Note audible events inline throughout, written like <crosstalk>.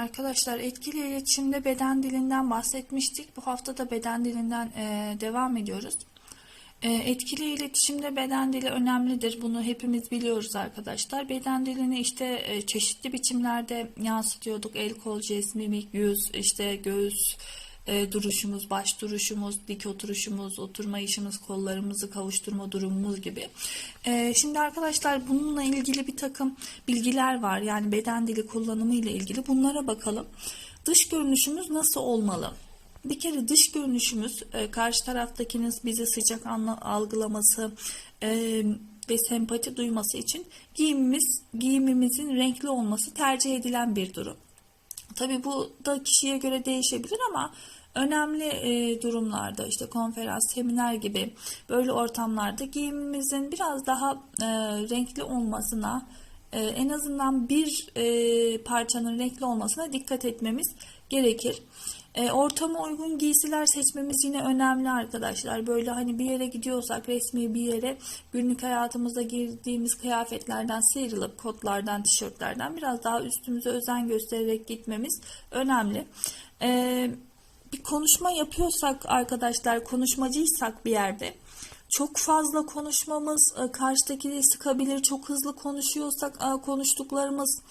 Arkadaşlar etkili iletişimde beden dilinden bahsetmiştik. Bu hafta da beden dilinden e, devam ediyoruz. E, etkili iletişimde beden dili önemlidir. Bunu hepimiz biliyoruz arkadaşlar. Beden dilini işte e, çeşitli biçimlerde yansıtıyorduk. El, kol, jest, mimik, yüz, işte göğüs e, duruşumuz, baş duruşumuz, dik oturuşumuz, oturma işimiz, kollarımızı kavuşturma durumumuz gibi. E, şimdi arkadaşlar bununla ilgili bir takım bilgiler var. Yani beden dili kullanımı ile ilgili bunlara bakalım. Dış görünüşümüz nasıl olmalı? Bir kere dış görünüşümüz e, karşı taraftakinin bizi sıcak algılaması e, ve sempati duyması için giyimimiz giyimimizin renkli olması tercih edilen bir durum. Tabii bu da kişiye göre değişebilir ama önemli e, durumlarda işte konferans, seminer gibi böyle ortamlarda giyimimizin biraz daha e, renkli olmasına e, en azından bir e, parçanın renkli olmasına dikkat etmemiz gerekir. E, ortama uygun giysiler seçmemiz yine önemli arkadaşlar. Böyle hani bir yere gidiyorsak resmi bir yere günlük hayatımızda girdiğimiz kıyafetlerden sıyrılıp kotlardan, tişörtlerden biraz daha üstümüze özen göstererek gitmemiz önemli. E, bir konuşma yapıyorsak arkadaşlar, konuşmacıysak bir yerde çok fazla konuşmamız e, karşıdakini sıkabilir. Çok hızlı konuşuyorsak konuştuklarımız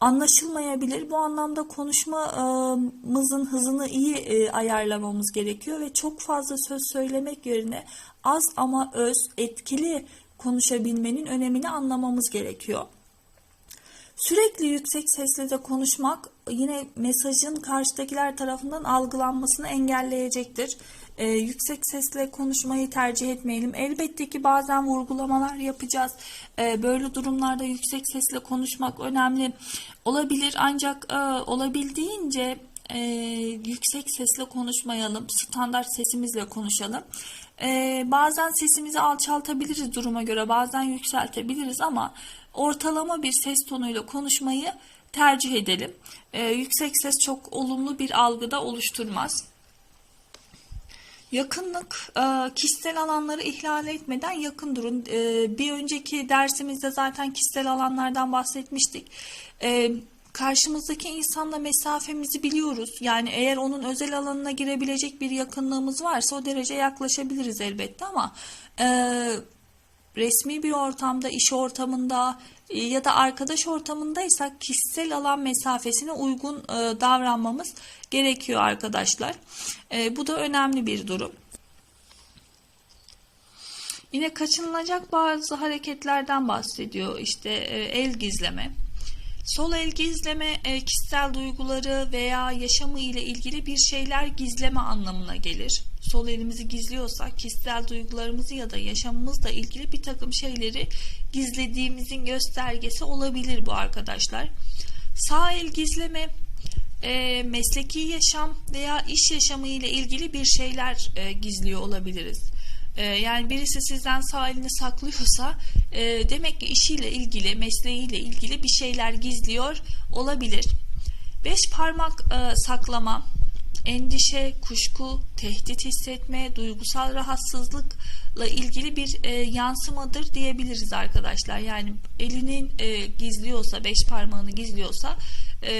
anlaşılmayabilir. Bu anlamda konuşmamızın hızını iyi e, ayarlamamız gerekiyor ve çok fazla söz söylemek yerine az ama öz, etkili konuşabilmenin önemini anlamamız gerekiyor. Sürekli yüksek sesle de konuşmak yine mesajın karşıdakiler tarafından algılanmasını engelleyecektir. Ee, yüksek sesle konuşmayı tercih etmeyelim. Elbette ki bazen vurgulamalar yapacağız. Ee, böyle durumlarda yüksek sesle konuşmak önemli olabilir ancak e, olabildiğince e, yüksek sesle konuşmayalım. Standart sesimizle konuşalım. Ee, bazen sesimizi alçaltabiliriz duruma göre, bazen yükseltebiliriz ama ortalama bir ses tonuyla konuşmayı tercih edelim. Ee, yüksek ses çok olumlu bir algıda oluşturmaz. Yakınlık, e, kişisel alanları ihlal etmeden yakın durun. E, bir önceki dersimizde zaten kişisel alanlardan bahsetmiştik. E, karşımızdaki insanla mesafemizi biliyoruz. Yani eğer onun özel alanına girebilecek bir yakınlığımız varsa o derece yaklaşabiliriz elbette ama resmi bir ortamda, iş ortamında ya da arkadaş ortamındaysak kişisel alan mesafesine uygun e, davranmamız gerekiyor arkadaşlar. E, bu da önemli bir durum. Yine kaçınılacak bazı hareketlerden bahsediyor. İşte e, el gizleme. Sol el gizleme e, kişisel duyguları veya yaşamı ile ilgili bir şeyler gizleme anlamına gelir. Sol elimizi gizliyorsak kişisel duygularımızı ya da yaşamımızla ilgili bir takım şeyleri gizlediğimizin göstergesi olabilir bu arkadaşlar. Sağ el gizleme e, mesleki yaşam veya iş yaşamı ile ilgili bir şeyler e, gizliyor olabiliriz. E, yani birisi sizden sağ elini saklıyorsa e, demek ki işiyle ilgili, mesleğiyle ilgili bir şeyler gizliyor olabilir. Beş parmak e, saklama, endişe, kuşku, tehdit hissetme, duygusal rahatsızlıkla ilgili bir e, yansımadır diyebiliriz arkadaşlar. Yani elinin e, gizliyorsa, beş parmağını gizliyorsa e,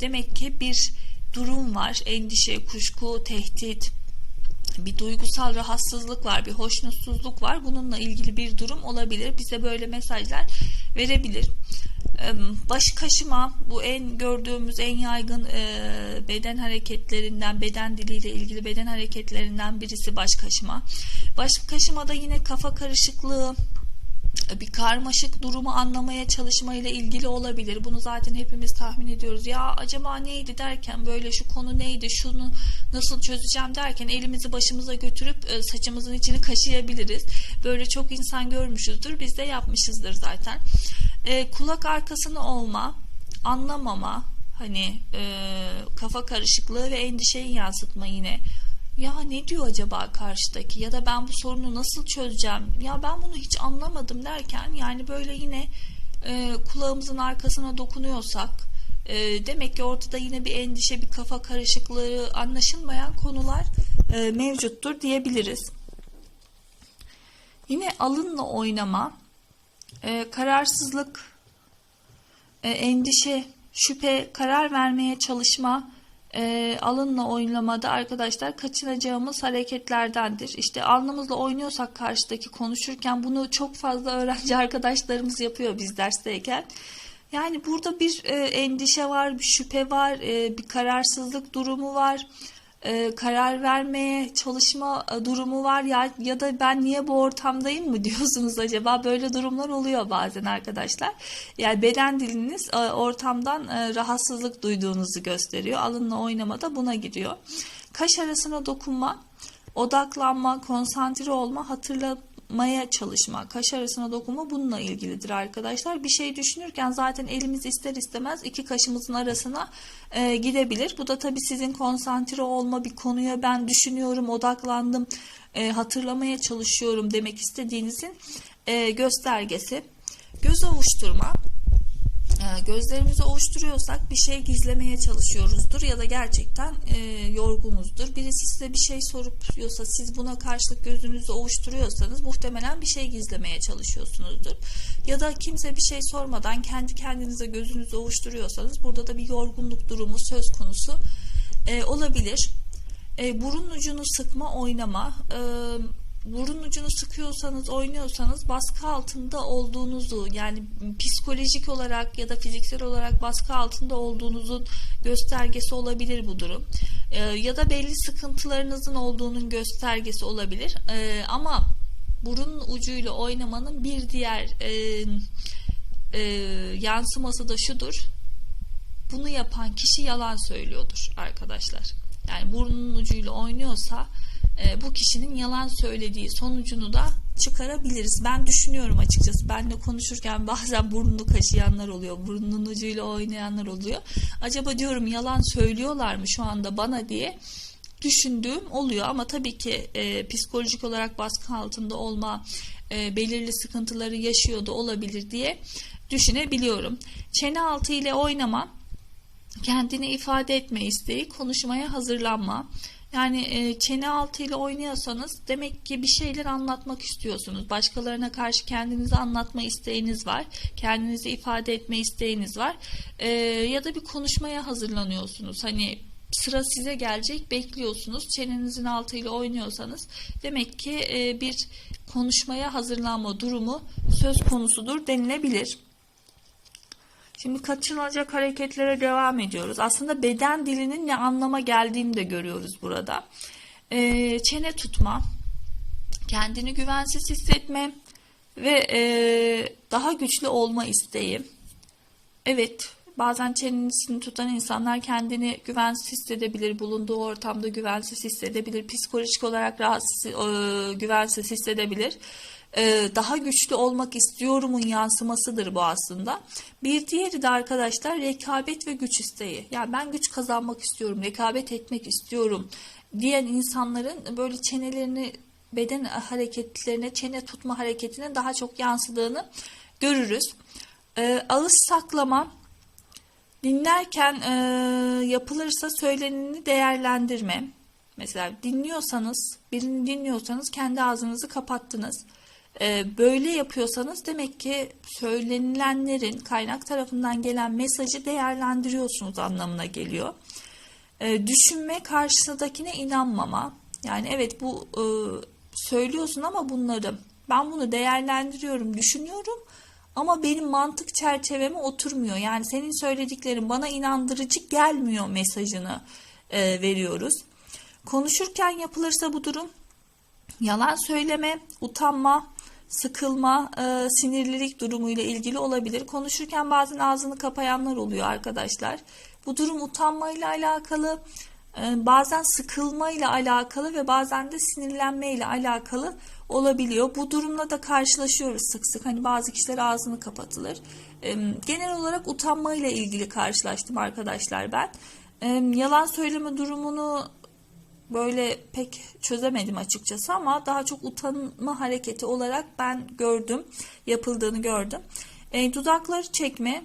demek ki bir durum var. Endişe, kuşku, tehdit, bir duygusal rahatsızlık var, bir hoşnutsuzluk var. Bununla ilgili bir durum olabilir. Bize böyle mesajlar verebilir. Baş kaşıma bu en gördüğümüz en yaygın beden hareketlerinden, beden diliyle ilgili beden hareketlerinden birisi baş kaşıma. Baş kaşımada yine kafa karışıklığı, bir karmaşık durumu anlamaya çalışmayla ilgili olabilir. Bunu zaten hepimiz tahmin ediyoruz. Ya acaba neydi derken böyle şu konu neydi, şunu nasıl çözeceğim derken elimizi başımıza götürüp saçımızın içini kaşıyabiliriz. Böyle çok insan görmüşüzdür. Biz de yapmışızdır zaten. E, kulak arkasını olma, anlamama, hani e, kafa karışıklığı ve endişeyi yansıtma yine ya ne diyor acaba karşıdaki ya da ben bu sorunu nasıl çözeceğim ya ben bunu hiç anlamadım derken yani böyle yine e, kulağımızın arkasına dokunuyorsak e, demek ki ortada yine bir endişe bir kafa karışıklığı anlaşılmayan konular e, mevcuttur diyebiliriz. Yine alınla oynama, e, kararsızlık, e, endişe şüphe, karar vermeye çalışma, e, alınla oynamada arkadaşlar kaçınacağımız hareketlerdendir. İşte alnımızla oynuyorsak karşıdaki konuşurken bunu çok fazla öğrenci <laughs> arkadaşlarımız yapıyor biz dersteyken. Yani burada bir e, endişe var, bir şüphe var, e, bir kararsızlık durumu var e, karar vermeye çalışma e, durumu var ya ya da ben niye bu ortamdayım mı <laughs> diyorsunuz acaba? Böyle durumlar oluyor bazen arkadaşlar. Yani beden diliniz e, ortamdan e, rahatsızlık duyduğunuzu gösteriyor. Alınla oynama da buna giriyor. Kaş arasına dokunma odaklanma konsantre olma hatırla maya çalışma, kaş arasına dokunma bununla ilgilidir arkadaşlar. Bir şey düşünürken zaten elimiz ister istemez iki kaşımızın arasına e, gidebilir. Bu da tabii sizin konsantre olma bir konuya ben düşünüyorum, odaklandım, e, hatırlamaya çalışıyorum demek istediğinizin e, göstergesi. Göz ovuşturma ee, gözlerimizi ovuşturuyorsak bir şey gizlemeye çalışıyoruzdur ya da gerçekten e, yorgunuzdur. Birisi size bir şey soruyorsa siz buna karşılık gözünüzü ovuşturuyorsanız muhtemelen bir şey gizlemeye çalışıyorsunuzdur. Ya da kimse bir şey sormadan kendi kendinize gözünüzü ovuşturuyorsanız burada da bir yorgunluk durumu söz konusu e, olabilir. E, burun ucunu sıkma, oynama, e, burun ucunu sıkıyorsanız, oynuyorsanız baskı altında olduğunuzu yani psikolojik olarak ya da fiziksel olarak baskı altında olduğunuzun göstergesi olabilir bu durum. Ee, ya da belli sıkıntılarınızın olduğunun göstergesi olabilir. Ee, ama burun ucuyla oynamanın bir diğer e, e, yansıması da şudur. Bunu yapan kişi yalan söylüyordur arkadaşlar. Yani burnunun ucuyla oynuyorsa e, bu kişinin yalan söylediği sonucunu da çıkarabiliriz. Ben düşünüyorum açıkçası. Benle konuşurken <laughs> bazen burnunu kaşıyanlar oluyor. Burnunun ucuyla oynayanlar oluyor. Acaba diyorum yalan söylüyorlar mı şu anda bana diye düşündüğüm oluyor ama tabii ki e, psikolojik olarak baskı altında olma e, belirli sıkıntıları yaşıyor da olabilir diye düşünebiliyorum. Çene altı ile oynama, kendini ifade etme isteği, konuşmaya hazırlanma, yani e, çene altı ile oynuyorsanız demek ki bir şeyler anlatmak istiyorsunuz. Başkalarına karşı kendinizi anlatma isteğiniz var. Kendinizi ifade etme isteğiniz var. E, ya da bir konuşmaya hazırlanıyorsunuz. Hani sıra size gelecek bekliyorsunuz. Çenenizin altıyla oynuyorsanız demek ki e, bir konuşmaya hazırlanma durumu söz konusudur denilebilir. Şimdi kaçınılacak hareketlere devam ediyoruz. Aslında beden dilinin ne anlama geldiğini de görüyoruz burada. Ee, çene tutma, kendini güvensiz hissetme ve e, daha güçlü olma isteği. Evet, bazen çenesini tutan insanlar kendini güvensiz hissedebilir, bulunduğu ortamda güvensiz hissedebilir, psikolojik olarak rahatsız, e, güvensiz hissedebilir. E, daha güçlü olmak istiyorumun yansımasıdır bu aslında. Bir diğeri de arkadaşlar rekabet ve güç isteği. Yani ben güç kazanmak istiyorum, rekabet etmek istiyorum diyen insanların böyle çenelerini beden hareketlerine, çene tutma hareketine daha çok yansıdığını görürüz. E, ağız saklama, dinlerken e, yapılırsa söyleneni değerlendirme. Mesela dinliyorsanız, birini dinliyorsanız kendi ağzınızı kapattınız. Ee, böyle yapıyorsanız demek ki söylenilenlerin kaynak tarafından gelen mesajı değerlendiriyorsunuz anlamına geliyor. Ee, düşünme karşısındakine inanmama. Yani evet bu e, söylüyorsun ama bunları ben bunu değerlendiriyorum, düşünüyorum ama benim mantık çerçeveme oturmuyor. Yani senin söylediklerin bana inandırıcı gelmiyor mesajını e, veriyoruz. Konuşurken yapılırsa bu durum yalan söyleme, utanma, sıkılma, e, sinirlilik durumuyla ilgili olabilir. Konuşurken bazen ağzını kapayanlar oluyor arkadaşlar. Bu durum utanmayla alakalı, e, bazen sıkılmayla alakalı ve bazen de sinirlenmeyle alakalı olabiliyor. Bu durumla da karşılaşıyoruz sık sık. Hani bazı kişiler ağzını kapatılır. E, genel olarak utanmayla ilgili karşılaştım arkadaşlar ben. E, yalan söyleme durumunu böyle pek çözemedim açıkçası ama daha çok utanma hareketi olarak ben gördüm, yapıldığını gördüm. E, dudakları çekme,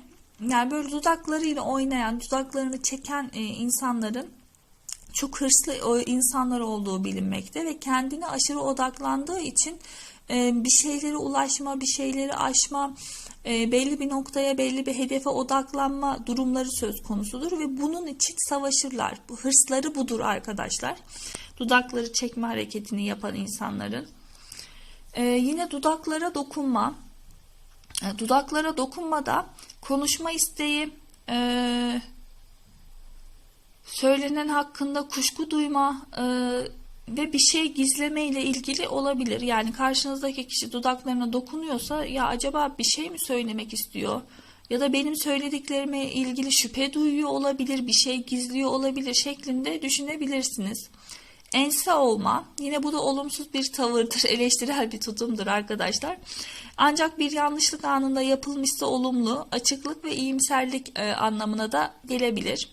yani böyle dudaklarıyla oynayan, dudaklarını çeken e, insanların çok hırslı insanlar olduğu bilinmekte ve kendine aşırı odaklandığı için bir şeylere ulaşma, bir şeyleri aşma, e, belli bir noktaya, belli bir hedefe odaklanma durumları söz konusudur ve bunun için savaşırlar. Bu hırsları budur arkadaşlar. Dudakları çekme hareketini yapan insanların. E, yine dudaklara dokunma. E, dudaklara dokunmada konuşma isteği, e, söylenen hakkında kuşku duyma e, ve bir şey gizleme ile ilgili olabilir. Yani karşınızdaki kişi dudaklarına dokunuyorsa ya acaba bir şey mi söylemek istiyor? Ya da benim söylediklerime ilgili şüphe duyuyor olabilir, bir şey gizliyor olabilir şeklinde düşünebilirsiniz. Ense olma, yine bu da olumsuz bir tavırdır, <laughs> eleştirel bir tutumdur arkadaşlar. Ancak bir yanlışlık anında yapılmışsa olumlu, açıklık ve iyimserlik e, anlamına da gelebilir.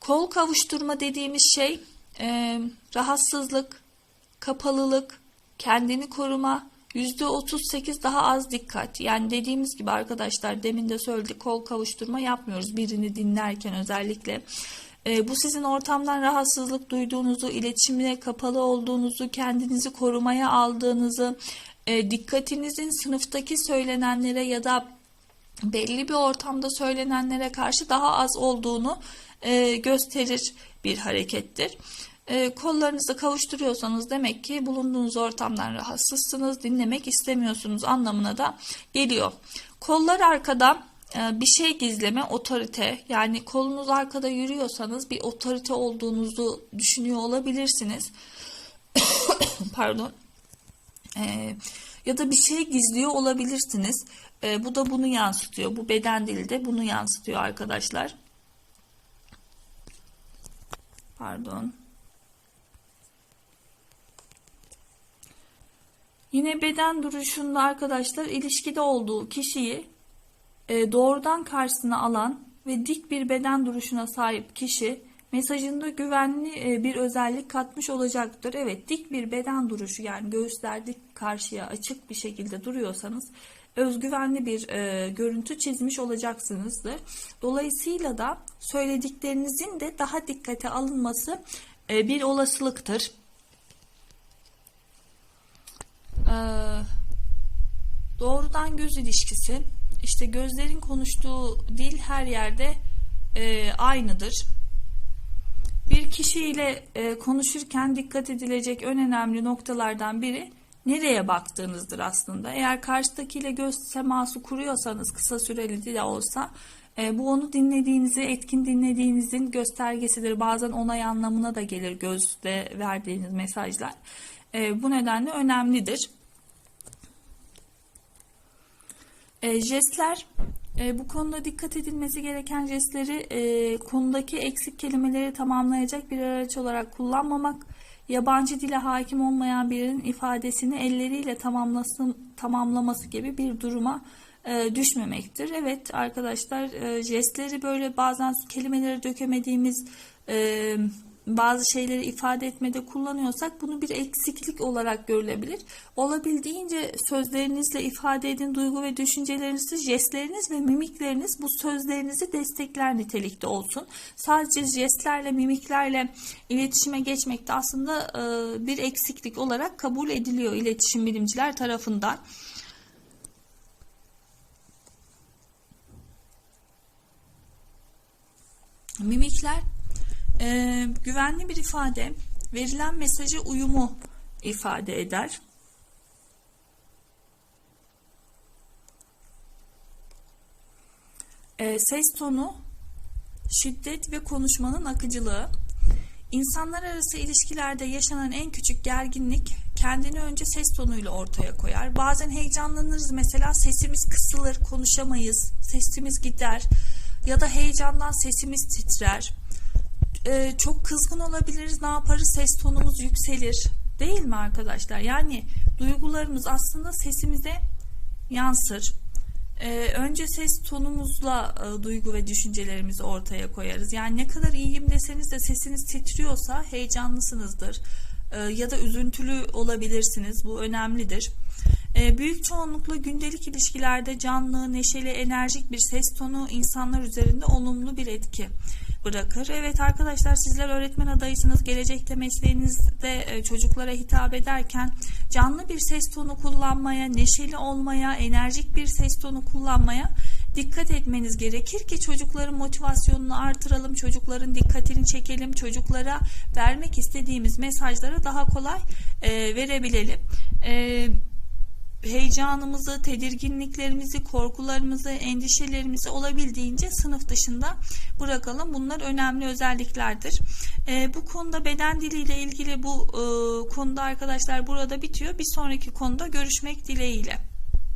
Kol kavuşturma dediğimiz şey e, rahatsızlık, kapalılık, kendini koruma, %38 daha az dikkat. Yani dediğimiz gibi arkadaşlar demin de söyledik kol kavuşturma yapmıyoruz birini dinlerken özellikle. E, bu sizin ortamdan rahatsızlık duyduğunuzu, iletişimine kapalı olduğunuzu, kendinizi korumaya aldığınızı, e, dikkatinizin sınıftaki söylenenlere ya da belli bir ortamda söylenenlere karşı daha az olduğunu e, gösterir bir harekettir. E, kollarınızı kavuşturuyorsanız demek ki bulunduğunuz ortamdan rahatsızsınız, dinlemek istemiyorsunuz anlamına da geliyor. Kollar arkada e, bir şey gizleme, otorite yani kolunuz arkada yürüyorsanız bir otorite olduğunuzu düşünüyor olabilirsiniz. <coughs> Pardon. E, ya da bir şey gizliyor olabilirsiniz. E, bu da bunu yansıtıyor. Bu beden dili de bunu yansıtıyor arkadaşlar. Pardon. Yine beden duruşunda arkadaşlar ilişkide olduğu kişiyi e, doğrudan karşısına alan ve dik bir beden duruşuna sahip kişi mesajında güvenli e, bir özellik katmış olacaktır. Evet dik bir beden duruşu yani göğüsler dik karşıya açık bir şekilde duruyorsanız özgüvenli bir e, görüntü çizmiş olacaksınızdır. Dolayısıyla da söylediklerinizin de daha dikkate alınması e, bir olasılıktır. E, doğrudan göz ilişkisi işte gözlerin konuştuğu dil her yerde e, aynıdır. Bir kişiyle e, konuşurken dikkat edilecek en önemli noktalardan biri nereye baktığınızdır aslında. Eğer karşıdakiyle göz teması kuruyorsanız kısa süreli de olsa e, bu onu dinlediğinizi, etkin dinlediğinizin göstergesidir. Bazen onay anlamına da gelir gözde verdiğiniz mesajlar. E, bu nedenle önemlidir. E, jestler e, bu konuda dikkat edilmesi gereken jestleri e, konudaki eksik kelimeleri tamamlayacak bir araç olarak kullanmamak, yabancı dile hakim olmayan birinin ifadesini elleriyle tamamlasın, tamamlaması gibi bir duruma e, düşmemektir. Evet arkadaşlar e, jestleri böyle bazen kelimeleri dökemediğimiz e, bazı şeyleri ifade etmede kullanıyorsak bunu bir eksiklik olarak görülebilir. Olabildiğince sözlerinizle ifade edin duygu ve düşüncelerinizi, jestleriniz ve mimikleriniz bu sözlerinizi destekler nitelikte olsun. Sadece jestlerle, mimiklerle iletişime geçmek de aslında e, bir eksiklik olarak kabul ediliyor iletişim bilimciler tarafından. Mimikler e, güvenli bir ifade verilen mesaja uyumu ifade eder. E, ses tonu, şiddet ve konuşmanın akıcılığı. İnsanlar arası ilişkilerde yaşanan en küçük gerginlik kendini önce ses tonuyla ortaya koyar. Bazen heyecanlanırız mesela sesimiz kısılır, konuşamayız, sesimiz gider ya da heyecandan sesimiz titrer e, çok kızgın olabiliriz. Ne yaparız? Ses tonumuz yükselir. Değil mi arkadaşlar? Yani duygularımız aslında sesimize yansır. Ee, önce ses tonumuzla e, duygu ve düşüncelerimizi ortaya koyarız. Yani ne kadar iyiyim deseniz de sesiniz titriyorsa heyecanlısınızdır. Ee, ya da üzüntülü olabilirsiniz. Bu önemlidir. Ee, büyük çoğunlukla gündelik ilişkilerde canlı, neşeli, enerjik bir ses tonu insanlar üzerinde olumlu bir etki bırakır. Evet arkadaşlar sizler öğretmen adayısınız. Gelecekte mesleğinizde e, çocuklara hitap ederken canlı bir ses tonu kullanmaya, neşeli olmaya, enerjik bir ses tonu kullanmaya dikkat etmeniz gerekir ki çocukların motivasyonunu artıralım, çocukların dikkatini çekelim, çocuklara vermek istediğimiz mesajları daha kolay e, verebilelim. E, heyecanımızı, tedirginliklerimizi, korkularımızı, endişelerimizi olabildiğince sınıf dışında bırakalım. Bunlar önemli özelliklerdir. E, bu konuda beden diliyle ilgili bu e, konuda arkadaşlar burada bitiyor. Bir sonraki konuda görüşmek dileğiyle.